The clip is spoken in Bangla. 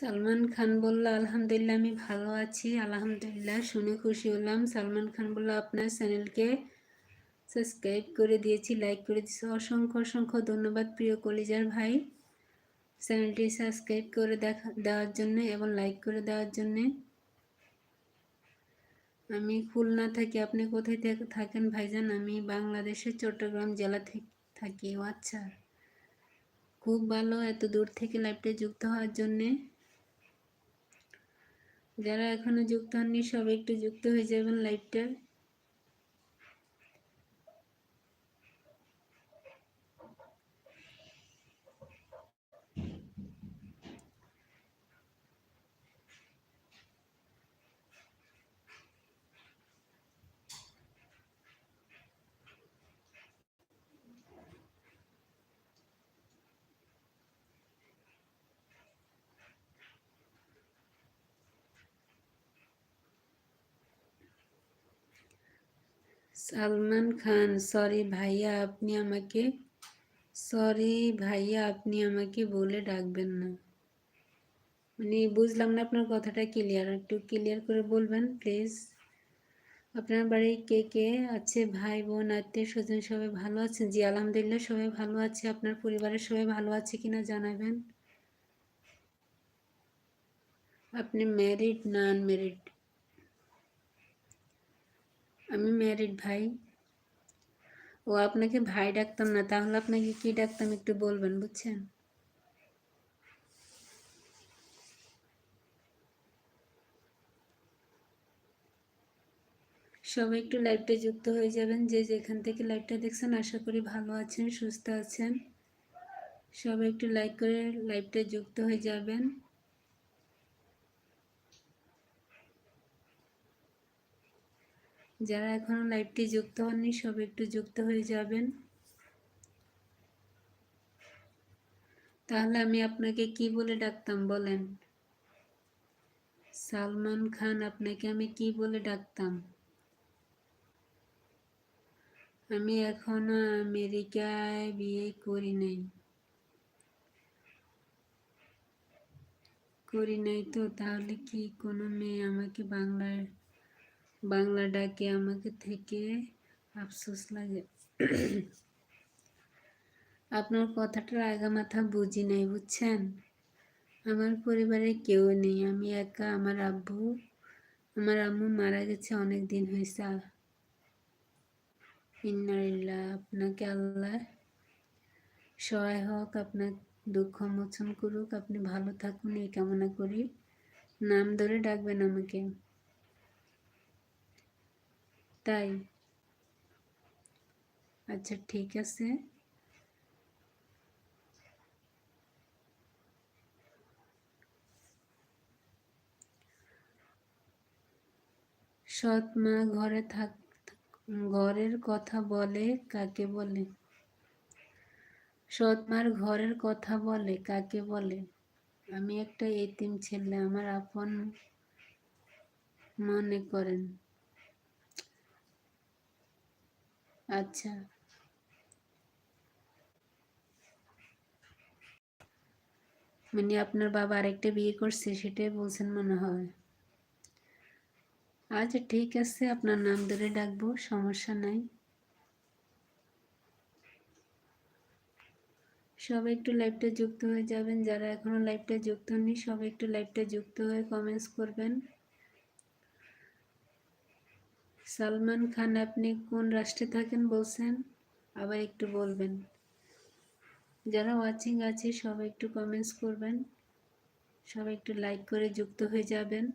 সালমান খান বলল, আলহামদুলিল্লাহ, আমি ভালো আছি। আলহামদুলিল্লাহ, শুনে খুশি হলাম। সালমান খান বলল, আপনার চ্যানেলকে সাবস্ক্রাইব করে দিয়েছি, লাইক করে দিয়েছি। অসংখ্য অসংখ্য ধন্যবাদ প্রিয় কলিজার ভাই। চ্যানেলটি সাবস্ক্রাইব করে দেখা, দেওয়ার জন্য এবং লাইক করে দেওয়ার জন্যে। আমি খুলনা থাকি। আপনি কোথায় থেকে, থাকেন ভাইজান? আমি বাংলাদেশের চট্টগ্রাম জেলা থেকে থাকি। ও আচ্ছা। খুব ভালো। এত দূর থেকে লাইভটা যুক্ত হওয়ার জন্যে। যারা এখনও যুক্ত হননি সবাই একটু যুক্ত হয়ে যাবেন লাইভটা সালমান খান, সরি ভাইয়া, আপনি আমাকে, সরি ভাইয়া, আপনি আমাকে বলে ডাকবেন না। মানে বুঝলাম না আপনার কথাটা ক্লিয়ার একটু ক্লিয়ার করে বলবেন প্লিজ আপনার বাড়ি কে কে আছে? ভাই, বোন, আত্মীয় স্বজন সবাই ভালো আছেন জি, আলহামদুলিল্লাহ সবাই ভালো আছে। আপনার পরিবারের সবাই ভালো আছে কিনা জানাবেন। আপনি ম্যারিড না আনম্যারিড আমি ম্যারিড ভাই। ও আপনাকে ভাই ডাকতাম না, তাহলে আপনাকে কি ডাকতাম একটু বলবেন, বুঝছেন? সবাই একটু লাইভটা যুক্ত হয়ে যাবেন, যে যেখান থেকে লাইভটা দেখছেন, আশা করি ভালো আছেন, সুস্থ আছেন। সবাই একটু লাইক করে লাইভটা যুক্ত হয়ে যাবেন। যারা এখনও লাইভটি যুক্ত হননি, সব একটু যুক্ত হয়ে যাবেন। তাহলে আমি আপনাকে কি বলে ডাকতাম বলেন? সালমান খান, আপনাকে আমি কি বলে ডাকতাম? আমি এখনও আমেরিকায় বিয়ে করি নাই। করি নাই তো, তাহলে কি কোনো মেয়ে আমাকে বাংলায় বাংলা ডাকে আমাকে থেকে আফসোস লাগে। আপনার কথাটার আগা মাথা বুঝি নাই, বুঝছেন? আমার পরিবারে কেউ নেই, আমি একা, আমার আব্বু। আমার আম্মু মারা গেছে অনেক দিন হয়েছে। ইন্নারিল্লাহ আপনাকে আল্লাহ সহায় হোক, আপনার দুঃখ মোচন করুক, আপনি ভালো থাকুন, এই কামনা করি। নাম ধরে ডাকবেন আমাকে। তাই? আচ্ছা ঠিক আছে। সৎ মা ঘরে থাক, ঘরের কথা বলে কাকে বলে? সৎ মার ঘরের কথা বলে কাকে বলে? আমি একটা এতিম ছেলে, আমার আপন মনে করেন। আচ্ছা। মানে আপনার বাবা আরেকটা বিয়ে করছে, সেটাই বলছেন মনে হয়। আচ্ছা ঠিক আছে, আপনার নাম ধরে ডাকবো, সমস্যা নাই। সবাই একটু লাইভটা যুক্ত হয়ে যাবেন, যারা এখনও লাইভটা যুক্ত হননি, সবাই একটু লাইভটা যুক্ত হয়ে কমেন্টস করবেন। সালমান খান, আপনি কোন রাষ্ট্রে থাকেন বলছেন? আবার একটু বলবেন। যারা ওয়াচিং আছে, সবাই একটু কমেন্টস করবেন। সবাই একটু লাইক করে যুক্ত হয়ে যাবেন।